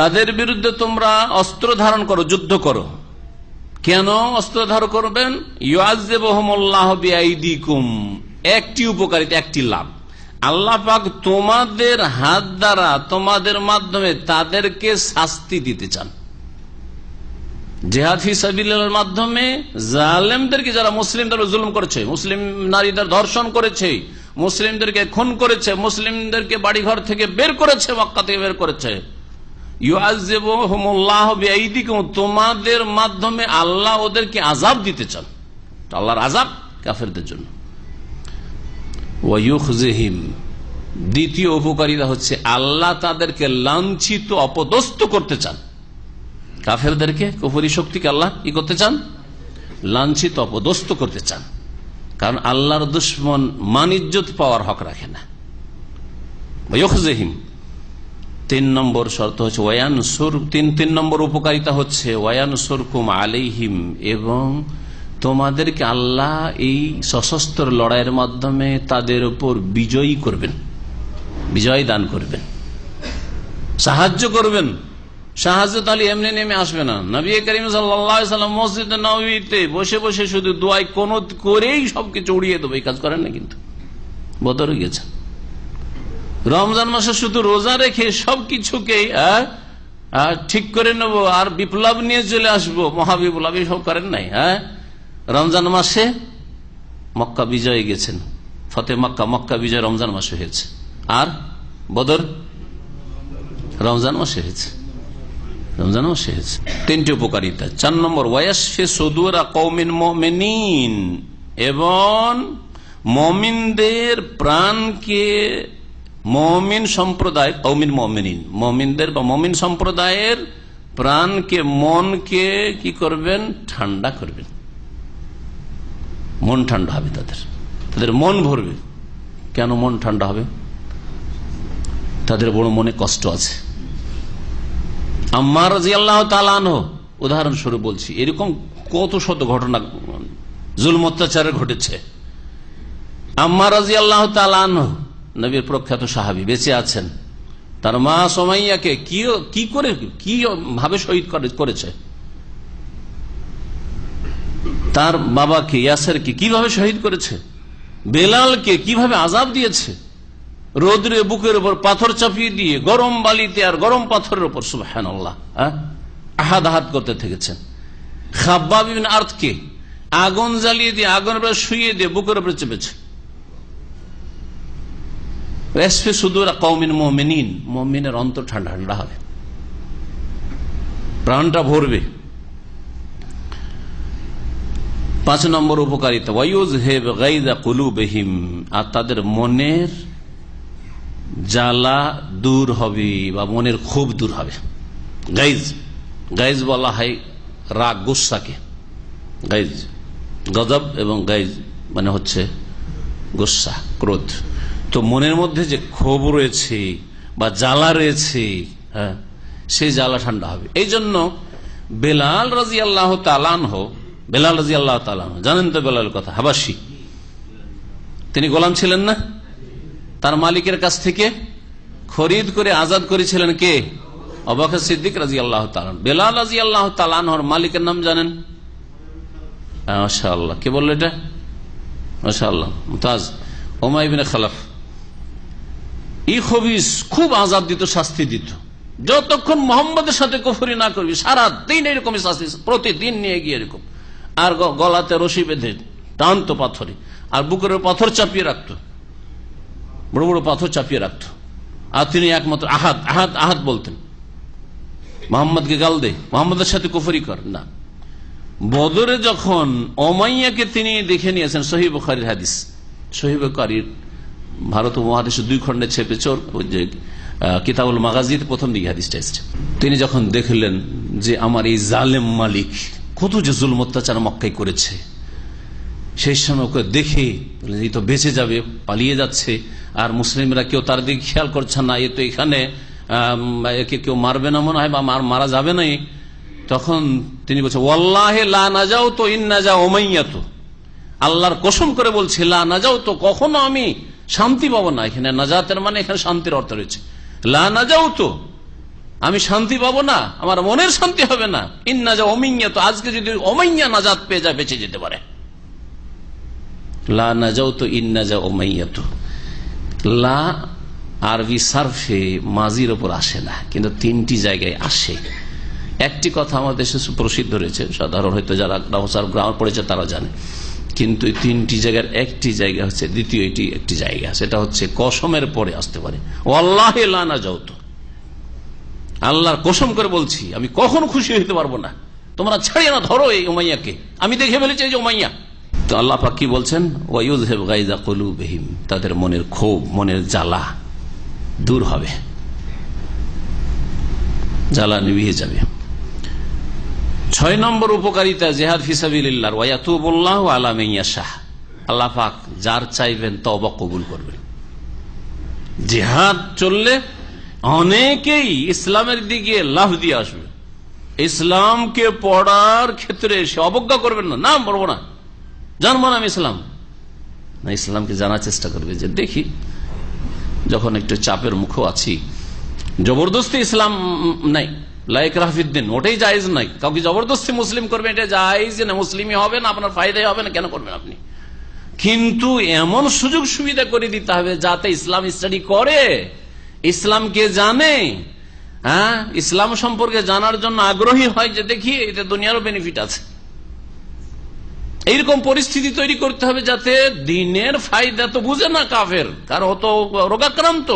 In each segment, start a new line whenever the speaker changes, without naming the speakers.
তাদের বিরুদ্ধে তোমরা অস্ত্র ধারণ করো, যুদ্ধ করো। কেন অস্ত্র ধারণ করবেন? একটি উপকারিতা, একটি লাভ। আল্লাহ পাক তোমাদের হাত দ্বারা, তোমাদের মাধ্যমে তাদেরকে শাস্তি দিতে চান। জেহাদ হিসাবিলের মাধ্যমে জালেমদেরকে যারা মুসলিমদের জুলুম করেছে, মুসলিম নারীদের ধর্ষণ করেছে, মুসলিমদেরকে খুন করেছে, মুসলিমদেরকে বাড়িঘর থেকে বের করেছে, মক্কা থেকে বের করেছে। তোমাদের মাধ্যমে আল্লাহ ওদেরকে আজাব দিতে চান। আল্লাহর আজাব কাফেরদের জন্য। দ্বিতীয় উপকারিতা হচ্ছে আল্লাহ তাদেরকে লাঞ্ছিত, অপদস্থ করতে চান। কাফেরদেরকে, কুফরি শক্তিকে আল্লাহ কি করতে চান? লাঞ্ছিত, অপদস্থ করতে চান। কারণ আল্লাহর দুশ্মন মান ইজ্জত পাওয়ার হক রাখে না। তিন নম্বর শর্ত হচ্ছে ওয়ান সুর তিন তিন নম্বর উপকারিতা হচ্ছে ওয়ান সুরকুম আলিহিম এবং তোমাদেরকে আল্লাহ এই সশস্ত্র লড়াইয়ের মাধ্যমে তাদের উপর বিজয়ী করবেন, বিজয় দান করবেন, সাহায্য করবেন। সাহায্য তাহলে এমনি নেমে আসবে না। নবী করিম সাল্লাম মসজিদ নবীতে বসে বসে শুধু দোয়াই কোন করেই সবকিছু উড়িয়ে দেবো। এই কাজ করেন না কিন্তু। বদরে গেছেন। রমজান মাসে শুধু রোজা রেখে সবকিছুকে ঠিক করে নেব, আর বিপ্লব নিয়ে চলে আসব। মহাবিপ্লব সব করেন নাই হ্যাঁ রমজান মাসে মক্কা বিজয় গেছেন। ফতে মক্কা মক্কা বিজয় রমজান মাসে হয়েছে। আর বদর রমজান মাসে হয়েছে। রমজান মাসে হয়েছে। তিনটি উপকারিতা। চার নম্বর এবং মমিনদের প্রাণকে মমিন সম্প্রদায় কৌমিন মমিন মমিনদের বা মমিন সম্প্রদায়ের প্রাণকে, মনকে কি করবেন? ঠান্ডা করবেন। মন ঠান্ডা হবে তাদের। তাদের মন ভরবে। কেন মন ঠান্ডা হবে? তাদের বড় মনে কষ্ট আছে। আম্মা রাজি আল্লাহ তালানো উদাহরণস্বরূপ বলছি, এরকম কত শত ঘটনা জুল অত্যাচারে ঘটেছে। আম্মা রাজি আল্লাহ তালানো নবীর প্রখ্যাত সাহাবি বেঁচে আছেন। তার মা সোমাইয়াকে কি করে কি ভাবে শহীদ করেছে? তার বাবাকে, ইয়াসেরকে কীভাবে শহীদ করেছে? বেলালকে কীভাবে আজাব দিয়েছে? রোদ্রে বুকের উপর পাথর চাপিয়ে দিয়ে গরম বালিতে আর গরম পাথরের উপর সুবাহান আল্লাহ আহাদ আহাদ করতে থেকেছেন। খাব্বাবিন আর্থকে আগুন জ্বালিয়ে দিয়ে আগুন শুয়ে দিয়ে বুকের উপরে চেপেছে। মমিনের অন্তর ঠান্ডা ঠান্ডা হবে। প্রাণটা ভরবে। পাঁচ নম্বর উপকারিতা ওয়াইজ হেব গাইদা কুলু বেহিম আর তাদের মনের জ্বালা দূর হবে বা মনের খুব দূর হবে। গাইজ গাইজ বলা হয় রাগ গুসাকে গাইজ, গজব এবং গাইজ মানে হচ্ছে গুসা ক্রোধ। তো মনের মধ্যে যে ক্ষোভ রয়েছে বা জ্বালা রয়েছে হ্যাঁ সেই জ্বালা ঠান্ডা হবে। এই জন্য বেলাল রাজি আল্লাহ তালান হো বেলাল রাজি আল্লাহ তালান জানেন তো বেলাল কথা? হাবাসি। তিনি গোলাম ছিলেন না? তার মালিকের কাছ থেকে খরিদ করে আজাদ করেছিলেন কে? অবাক সিদ্দিক রাজি আল্লাহ তালান বেলাল রাজি আল্লাহ তালান মালিকের নাম জানেন? আল্লাহ কে বলল এটা? মাসা আল্লাহ মুতাজ ওমাইবিন খালাফ। ই খুব আজাদ দিত, শাস্তি দিত। যতক্ষণ মোহাম্মদের সাথে কফরি না করবি সারা দিন এরকম শাস্তি প্রতিদিন নিয়ে গিয়ে এরকম। আর গলাতে রশি বেঁধে, টানত পাথরে, আর বুকের পাথর চাপিয়ে রাখত। বড় বড় পাথর চাপিয়ে রাখত। আর তিনি একমাত্র আহাত আহাত আহাত বলতেন। মোহাম্মদকে গাল দে, মোহাম্মদের সাথে কুফরি কর, না। বদরে যখন অমাইয়াকে তিনি দেখে নিয়েছেন সহিব খারির হাদিস সহিব কারির ভারত মহাদেশে দুই খন্ডে ছেপেছে ওই যে কিতাবুল মাগাজির প্রথম দিকে হাদিসটা এসছে তিনি যখন দেখলেন যে আমার এই জালেম মালিক কত যে জুল অত্যাচার মক্কাই করেছে, সেই সময় ওকে দেখে এই তো বেঁচে যাবে, পালিয়ে যাচ্ছে, আর মুসলিমরা কেউ তার দিকে খেয়াল করছে না, এ তো এখানে একে কেউ মারবে না মনে হয়, বা মারা যাবে না তখন তিনি বলছেন ওয়াল্লাহে লা না যাও তো ইন না যাও ওমাইয়া তো আল্লাহর কসম করে বলছি, লা না যাও তো কখনো আমি শান্তি পাবো না এখানে। নাজাতের মানে এখানে শান্তির অর্থ রয়েছে। লা না যাও তো আমি শান্তি পাবো না, আমার মনের শান্তি হবে না। ইন্না যা অমিয়া তো আজকে যদি অমাইয়া নাজাদ পেয়ে যায়, বেঁচে যেতে পারে। লা না যাও তো যা লা আরবি সার্ফে মাজির ওপর আসে না, কিন্তু তিনটি জায়গায় আসে। একটি কথা আমাদের দেশে সুপ্রসিদ্ধ রয়েছে, সাধারণ হয়তো যারা গ্রাম পড়েছে তারা জানে। কিন্তু তিনটি জায়গার একটি জায়গা হচ্ছে দ্বিতীয় এটি একটি জায়গা সেটা হচ্ছে কসমের পরে আসতে পারে। আল্লাহ লানা যাও তো আল্লাহর কসম করে বলছি, আমি কখনো খুশি হইতে পারব না। তোমরা ছাড়িয়ে না, ধরো এই ওমাইয়াকে আমি দেখে ফেলেছি যে ওমাইয়া তো আল্লাহ পাক কি বলছেন? হেব কলু বেহিম তাদের মনের ক্ষোভ, মনের জ্বালা দূর হবে। জ্বালা নিভিয়ে যাবে। ছয় নম্বর উপকারিতা জেহাদ ফিসাবিল্লার ওয়াতুবুল্লাহ আলামিয়া শাহ আল্লাহ যার চাইবেন তবা কবুল করবেন। জেহাদ চললে অনেকেই ইসলামের দিকে লাভ দিয়ে আসবে। ইসলামকে পড়ার ক্ষেত্রে সে অবজ্ঞা করবেন না। নাম পড়ব না। জানব না আমি ইসলাম। না, ইসলামকে জানার চেষ্টা করবে যে, দেখি, যখন একটু চাপের মুখও আছি, জবরদস্তি ইসলাম নাই। লাইক রাফিদ্দিন ওটাই জায়েজ নাই। কাউকে জবরদস্তি মুসলিম করবে এটা জায়েজ না, মুসলিমই হবে না, আপনার ফায়দাই হবে না, কেন করবেন আপনি? কিন্তু এমন সুযোগ সুবিধা করে দিতে হবে যাতে ইসলাম স্টাডি করে, ইসলামকে জানে হ্যাঁ? ইসলাম সম্পর্কে জানার জন্য আগ্রহী হয় যে দেখি, এতে দুনিয়ারও বেনিফিট আছে। এইরকম পরিস্থিতি তৈরি করতে হবে যাতে দিনের ফায়দা তো বুঝে না কাফের, কারণ ও তো রোগাক্রান্ত।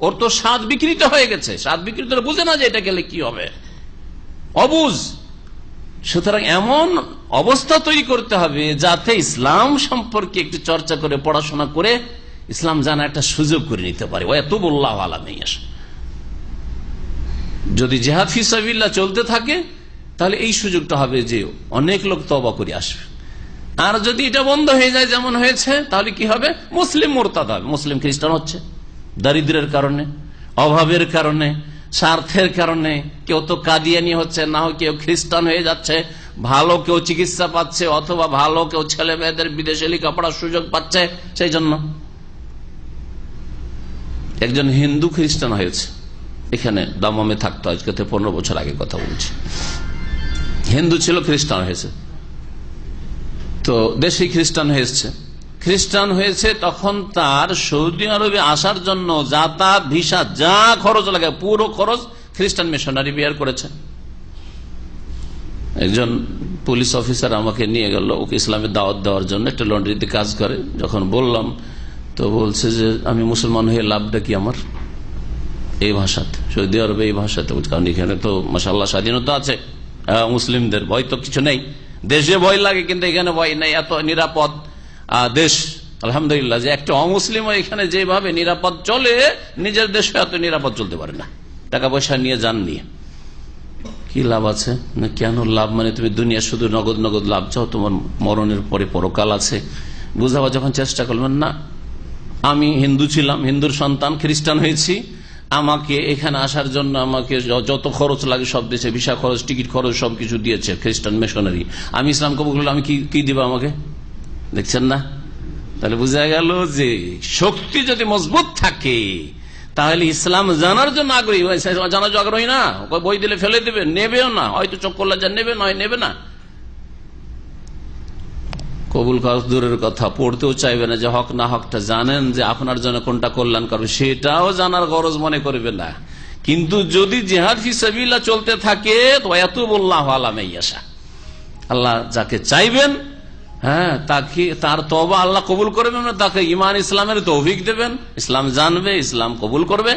ওর তো স্বাদ বিকৃত হয়ে গেছে। স্বাদ বিকৃত বুঝে না যে এটা গেলে কি হবে। অবুজ সুতরাং এমন অবস্থা তৈরি করতে হবে যাতে ইসলাম সম্পর্কে একটু চর্চা করে, পড়াশোনা করে ইসলাম জানা একটা সুযোগ করে নিতে পারে। ও এত বললাহ যদি জেহাদ ফিসাবিল্লা চলতে থাকে, তাহলে এই সুযোগটা হবে যে অনেক লোক তবা করে আসবে। আর যদি এটা বন্ধ হয়ে যায়, যেমন হয়েছে, তাহলে কি হবে? মুসলিম মোরতাদ হবে। মুসলিম খ্রিস্টান হচ্ছে। দারিদ্রের কারণে, অভাবের কারণে, স্বার্থের কারণে কেউ তো কাদিয়ানি হচ্ছে, না হয় কেউ খ্রিস্টান হয়ে যাচ্ছে, ভালো কেউ চিকিৎসা পাচ্ছে, অথবা ভালো কেউ ছেলে মেয়েদের বিদেশে লেখাপড়ার সুযোগ পাচ্ছে, সেই জন্য। একজন হিন্দু খ্রিস্টান হয়েছে, এখানে দামামে থাকতো, আজকে পনেরো বছর আগে কথা বলছি। হিন্দু ছিল, খ্রিস্টান হয়েছে। তো দেশে খ্রিস্টান হয়েছে খ্রিস্টান হয়েছে, তখন তার সৌদি আরবে আসার জন্য যাতায়াত ভিসা, যা খরচ লাগে, পুরো খরচ খ্রিস্টান মিশনারি বিয়ার করেছে। একজন পুলিশ অফিসার আমাকে নিয়ে গেল, ওকে ইসলামের দাওয়াত দেওয়ার জন্য, একটা লন্ড্রিতে কাজ করে। যখন বললাম, তো বলছে যে, আমি মুসলমান হয়ে লাভটা কি আমার? এই ভাষাতে, সৌদি আরবে এই ভাষাতে, কারণ এখানে তো মাসাল্লাহ স্বাধীনতা আছে। মুসলিমদের ভয় তো কিছু নেই। দেশে ভয় লাগে, কিন্তু এখানে ভয় নেই, এত নিরাপদ। দেশ আলহামদুলিল্লাহ, যে একটা অমুসলিম এখানে যেভাবে নিরাপদ চলে, নিজের দেশে এত নিরাপদ চলতে পারে না। টাকা পয়সা নিয়ে যান নিয়ে। কি লাভ আছে? না কেন লাভ? মানে তুমি দুনিয়া শুধু নগদ নগদ লাভ চাও, তোমার মরণের পরে পরকাল আছে। বুঝাবার যখন চেষ্টা করবেন না, আমি হিন্দু ছিলাম, হিন্দুর সন্তান, খ্রিস্টান হয়েছি। আমাকে এখানে আসার জন্য আমাকে যত খরচ লাগে, সব দেশে ভিসা খরচ, টিকিট খরচ, সবকিছু দিয়েছে, খ্রিস্টান মিশনারি। আমি ইসলাম কবুল আমি কি দিব আমাকে? দেখছেন না? তাহলে বোঝা গেল যে শক্তি যদি মজবুত থাকে, তাহলে ইসলাম জানার জন্য আগ্রহী। জানার জন্য আগ্রহী না বই দিলে ফেলে দেবে, নেবেও না। হয়তো চক্কর যা নেবে নয়, নেবে না। কবুল দূরের কথা, পড়তেও চাইবে না যে হক না হকটা জানেন যে আপনার জন্য কোনটা কল্যাণ করবে সেটাও জানার গরজ মনে করবে না। কিন্তু যদি জেহাদ ফিসাবিল্লা চলতে থাকে, তো এত বললাহ আলামাইয়াসা আল্লাহ যাকে চাইবেন হ্যাঁ তাকে, তার তবা আল্লাহ কবুল করবেন না তাকে ইমান ইসলামের তৌফিক দেবেন। ইসলাম জানবে, ইসলাম কবুল করবে।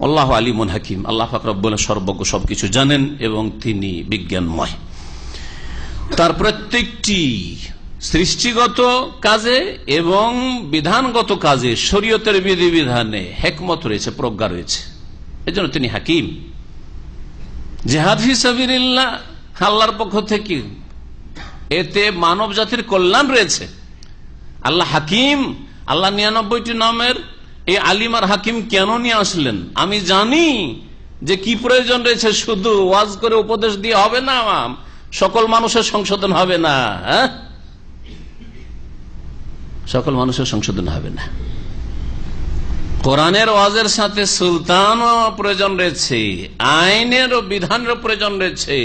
আল্লাহ আলিমুন হাকিম। আল্লাহ ফাকরব সর্বজ্ঞ সবকিছু জানেন এবং তিনি বিজ্ঞানময়। তার প্রত্যেকটি সৃষ্টিগত কাজে এবং বিধানগত কাজে, শরীয়তের বিধি বিধানে হেকমত রয়েছে, প্রজ্ঞা রয়েছে। এজন্য তিনি হাকিম। জেহাদ হিসাবিল্লাহ আল্লাহর পক্ষ থেকে এতে মানব জাতির কল্যাণ রয়েছে। আল্লাহ হাকিম, আল্লাহ নিরানব্বইটি নামের এই আলিমার হাকিম কেন নিয়ে আসলেন? আমি জানি যে কি প্রয়োজন রয়েছে, শুধু ওয়াজ করে উপদেশ দিয়ে হবে না সকল মানুষের সংশোধন হবে না হ্যাঁ? সকল মানুষের সংশোধন হবে না। কোরআনের ওয়াজের সাথে সুলতানও প্রয়োজন রয়েছে, আইনেরও বিধানেরও প্রয়োজন রয়েছে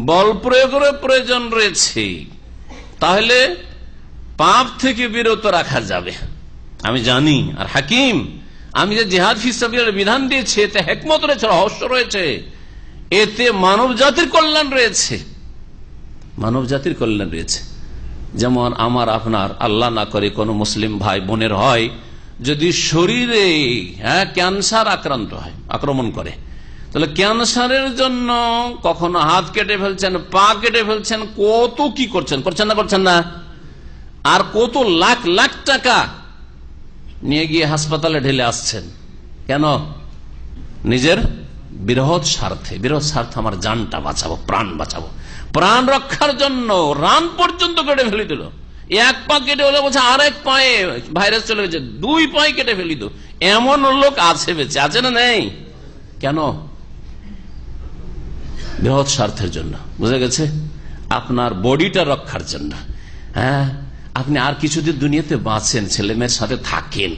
বল প্রয়োগেরও প্রয়োজন রয়েছে। তাহলে পাপ থেকে বিরত রাখা যাবে। আমি জানি, আর হাকিম, আমি যে জেহাদ বিধান দিয়েছি, এতে হেকমত রয়েছে, রহস্য রয়েছে। এতে মানব জাতির কল্যাণ রয়েছে। মানব জাতির কল্যাণ রয়েছে। যেমন আমার, আপনার, আল্লাহ না করে কোনো মুসলিম ভাই, বোনের হয়, যদি শরীরে হ্যাঁ ক্যান্সার আক্রান্ত হয়, আক্রমণ করে তাহলে ক্যান্সারের জন্য কখনো হাত কেটে ফেলছেন, পা কেটে ফেলছেন, কত কি করছেন? করছেন না করছেন না। আর কত লাখ লাখ টাকা নিয়ে গিয়ে হাসপাতালে ঢেলে আসছেন। কেন? নিজের বৃহৎ স্বার্থে। বৃহৎ স্বার্থে আমার জানটা বাঁচাবো, প্রাণ বাঁচাবো। প্রাণ রক্ষার জন্য রান পর্যন্ত কেটে ফেলে দিল। এক পা কেটে হলে বলছে আর এক পায়ে ভাইরাস চলে গেছে, দুই পায়ে কেটে ফেলি তো এমন লোক আছে বেঁচে, আছে না নেই? কেন? বৃহৎ স্বার্থের জন্য। বুঝা গেছে? আপনার বডিটা রক্ষার জন্য। হ্যাঁ? আপনি আর কিছুদিন দুনিয়াতে বাঁচেন ছেলে মেয়ের সাথে থাকেন।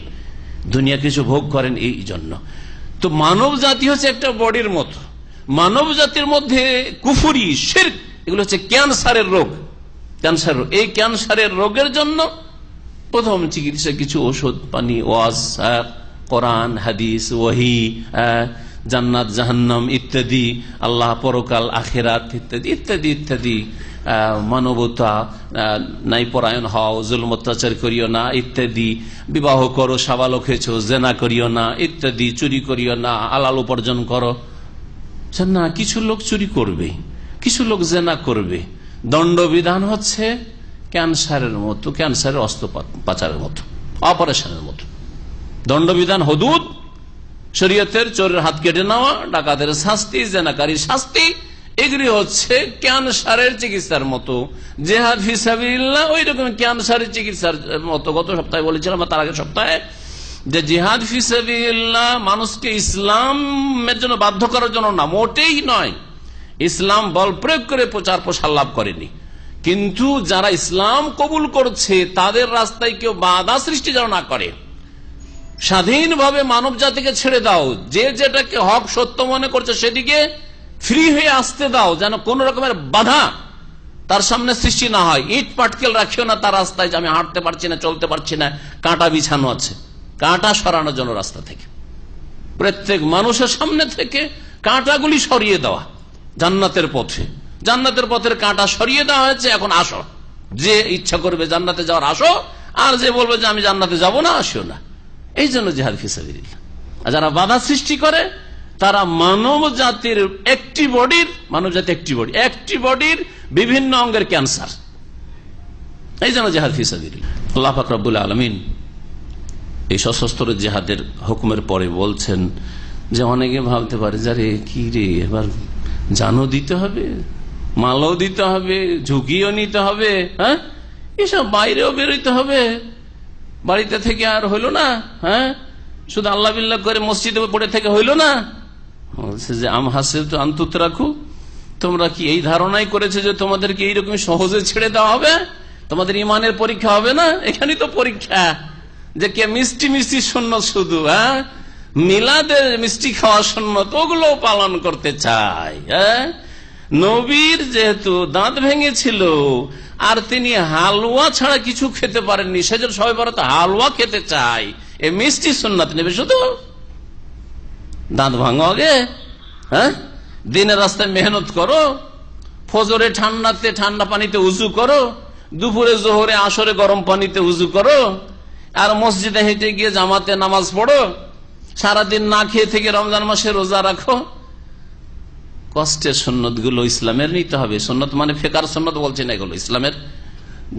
দুনিয়া কিছু ভোগ করেন এই জন্য। তো মানব জাতি হচ্ছে একটা বডির মতো। মানব জাতির মধ্যে কুফুরি শের এগুলো হচ্ছে ক্যান্সারের রোগ। ক্যান্সার এই ক্যান্সারের রোগের জন্য প্রথম চিকিৎসা কিছু ওষুধ পানি ওয়াজ কোরআন হাদিস ওহি আহ, জান্নাত, জাহান্নাম ইত্যাদি, আল্লাহ পরকাল, আখেরাত ইত্যাদি ইত্যাদি ইত্যাদি। মানবতা নাই পরায়ণ হও, জুলম অত্যাচার করিও না, ইত্যাদি। বিবাহ করো, সাবালক হয়েছ, জেনা করিও না, ইত্যাদি। চুরি করিও না আলাল উপার্জন করো। না কিছু লোক চুরি করবে, কিছু লোক জেনা করবে। দণ্ডবিধান হচ্ছে ক্যান্সারের মতো, ক্যান্সারের অস্ত্রোপচারের মতো, অপারেশনের মতো। দণ্ডবিধান হদুদ শরীয়তের চোরের হাত কেটে নেওয়া, ডাকাতের শাস্তি জেনাকারী শাস্তি, এগুলি হচ্ছে ক্যান্সারের চিকিৎসার মতো। জেহাদ ফিসাবিল্লাহ ওই রকম ক্যান্সারের চিকিৎসার মতো। গত সপ্তাহে বলেছিলাম তার আগের সপ্তাহে, যে জিহাদ ফিসাবিল্লাহ মানুষকে ইসলামের জন্য বাধ্য করার জন্য না, মোটেই নয়। ইসলাম বল প্রয়োগ করে প্রচার প্রসার লাভ করেনি। কিন্তু যারা ইসলাম কবুল করছে, তাদের রাস্তায় কেউ বাধা সৃষ্টি যেন না করে। স্বাধীনভাবে মানব জাতিকে ছেড়ে দাও। যে যেটাকে হক সত্য মনে করছে সেদিকে ফ্রি হয়ে আসতে দাও, যেন কোন রকমের বাধা তার সামনে সৃষ্টি না হয়। ইট পাটকেল রাখিও না তার রাস্তায় যে আমি হাঁটতে পারছি না, চলতে পারছি না। কাঁটা বিছানো আছে। কাঁটা সরানোর জন্য রাস্তা থেকে। প্রত্যেক মানুষের সামনে থেকে কাঁটাগুলি সরিয়ে দেওয়া জান্নাতের পথে। জান্নাতের পথের কাঁটা সরিয়ে দেওয়া হয়েছে, এখন আসো। যে ইচ্ছা করবে জান্নাতে যাওয়ার আসো, আর যে বলবে যে আমি জান্নাতে যাব না, আসিও না। এই জন্য জেহাদ ফিসাবিল্লাহ আর যারা বাধা সৃষ্টি করে, তারা মানব জাতির একটি বডির, মানব জাতি একটি বডি, একটি বডির বিভিন্ন অঙ্গের ক্যান্সার। এই জন্য জেহাদ ফিসাবিল্লাহ আল্লাহ ফাকরাবুল আলমিন এই সশস্ত্র জেহাদের হুকুমের পরে বলছেন যে অনেকে ভাবতে পারে যারে কি রে, এবার জানও দিতে হবে, মালও দিতে হবে, ঝুঁকিও নিতে হবে হ্যাঁ? এসব বাইরেও বেরোইতে হবে। বাড়িতে থেকে আর হইল না হ্যাঁ? শুধু আল্লাহ করে মসজিদে পড়ে থেকে হইল না? বলছে যে, আম হাসে তো আন্তত রাখু তোমরা কি এই ধারণাই করেছে যে তোমাদেরকে এইরকম সহজে ছেড়ে দেওয়া হবে? তোমাদের ইমানের পরীক্ষা হবে না? এখানেই তো পরীক্ষা। যে কে মিষ্টি মিষ্টি শূন্য শুধু হ্যাঁ? মিলাদের মিষ্টি খাওয়া শূন্য, তো ওগুলো পালন করতে চায় হ্যাঁ? নবীর যেহেতু দাঁত ভেঙেছিল, আর তিনি হালুয়া ছাড়া কিছু খেতে পারেননি, সেজন্য সবাই বড় হালুয়া খেতে চাই। এ মিষ্টি সুন্নাত নেবে শুধু? দাঁত ভাঙো আগে হ্যাঁ? দিনের রাস্তায় মেহনত করো, ফজরে ঠান্ডাতে ঠান্ডা পানিতে উজু করো, দুপুরে জোহরে আসরে গরম পানিতে উজু করো, আর মসজিদে হেঁটে গিয়ে জামাতে নামাজ পড়ো, সারাদিন না খেয়ে থেকে রমজান মাসে রোজা রাখো কষ্টের সন্ন্যতগুলো ইসলামের নিতে হবে। সন্ন্যত মানে ফেকার সন্ন্যত বলছে না এগুলো, ইসলামের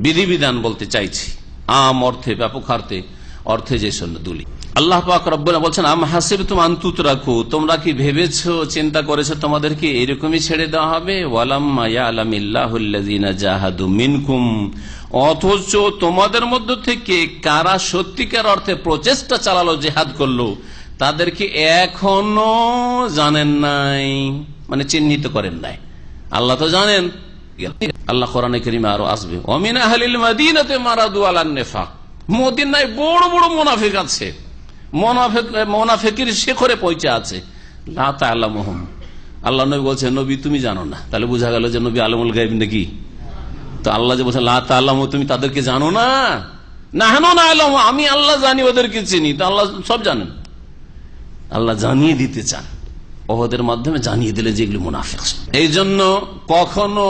বিধিবিধান বলতে চাইছি। আম অর্থে, ব্যাপক অর্থে অর্থে যে সন্ন্যতগুলি আল্লাহ পাক রব্বুল্লাহ বলছেন, আম হাসিব তুমি আন্তুত রাখো তোমরা কি ভেবেছো, চিন্তা করেছ তোমাদেরকে এরকমই ছেড়ে দেওয়া হবে? মিনকুম অথচ তোমাদের মধ্য থেকে কারা সত্যিকার অর্থে প্রচেষ্টা চালালো, জেহাদ করল, তাদেরকে এখনও জানেন নাই। মানে চিহ্নিত করেন নাই। আল্লাহ তো জানেন। আল্লাহ কোরআনে করিমে আরও আসবে। অমিন আহলিল মদিনাতে মারাদু আলান নেফাক। মদিনায় বড় বড় মুনাফিক আছে। মোনাফেক, মোনাফেকির শেখরে পৌঁছে আছে। লা তাআলামুহুম। আল্লাহ নবী বলছে, নবী, তুমি জানো না। তাহলে বোঝা গেল যে নবী আলমুল গাইব নাকি? তো আল্লাহ যে বলছেন লা তাআলামু, তুমি তাদেরকে জানো না? না হেন না আলম আমি আল্লাহ জানি, ওদেরকে চিনি। তো আল্লাহ সব জানেন। আল্লাহ জানিয়ে দিতে চান। ওহদের মাধ্যমে জানিয়ে দিলে যেগুলি মুনাফিক। এই জন্য কখনো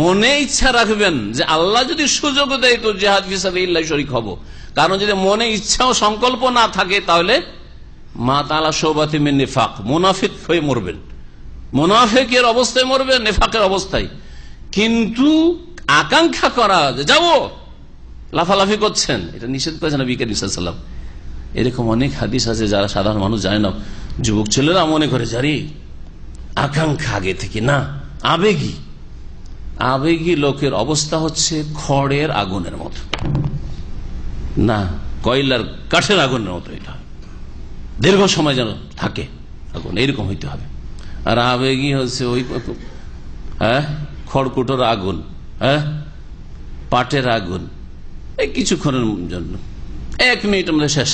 মনে ইচ্ছা রাখবেন যে আল্লাহ যদি সুযোগ দেয় তো জেহাদ হিসাবে ইল্লাহ শরিক হব। কারণ যদি মনে ইচ্ছা ও সংকল্প না থাকে তাহলে মা তালা সৌবাতি নেফাক, মুনাফিক হয়ে মরবেন। মুনাফিকের অবস্থায় মরবেন, নেফাকের অবস্থায়। কিন্তু আকাঙ্ক্ষা করা যে যাব, লাফালাফি করছেন, এটা নিষেধ করেছেন বিকেল ইসাল্লাম এরকম অনেক হাদিস আছে যারা সাধারণ মানুষ জানে না। যুবক ছেলেরা মনে করে জারি আকাঙ্ক্ষা আগে থেকে না, আবেগী। আবেগী লোকের অবস্থা হচ্ছে খড়ের আগুনের মতো। না, কয়লার কাঠের আগুনের মতো এটা। দীর্ঘ সময় যেন থাকে আগুন এইরকম হইতে হবে। আর আবেগী হচ্ছে ওই হ্যাঁ খড়কুটোর আগুন হ্যাঁ পাটের আগুন, এই কিছুক্ষণের জন্য। এক মিনিট আমাদের শেষ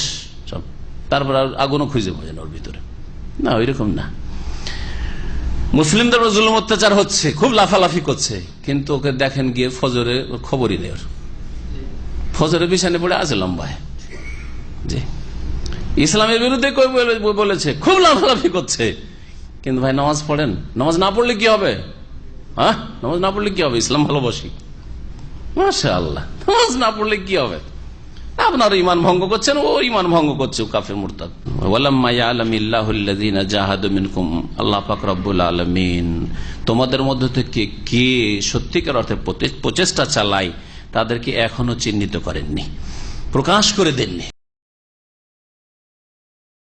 সব তারপর আগুনও খুঁজে পাওয়া যায় ওর ভিতরে। না, ওইরকম না। মুসলিমদের জুলুম অত্যাচার হচ্ছে, খুব লাফালাফি করছে, কিন্তু ওকে দেখেন গিয়ে ফজরে খবরই নেই ফজরে বিছানে পড়ে আছে লম্বায় জি। ইসলামের বিরুদ্ধে বলেছে, খুব লাফালাফি করছে। কিন্তু ভাই, নামাজ পড়েন। নামাজ না পড়লে কি হবে? হ্যাঁ? নামাজ না পড়লে কি হবে? ইসলাম ভালোবাসি। মাসা আল্লাহ নামাজ না পড়লে কি হবে? আপনার ইমান ভঙ্গ করছেন, ও ইমান ভঙ্গ করছে কাফের মুরতাদ। আল্লাহ পাক রব্বুল আলামিন। তোমাদের মধ্য থেকে কে সত্যিকার অর্থে প্রচে- প্রচেষ্টা চালায়, তাদেরকে এখনও চিহ্নিত করেননি, প্রকাশ করে দেননি।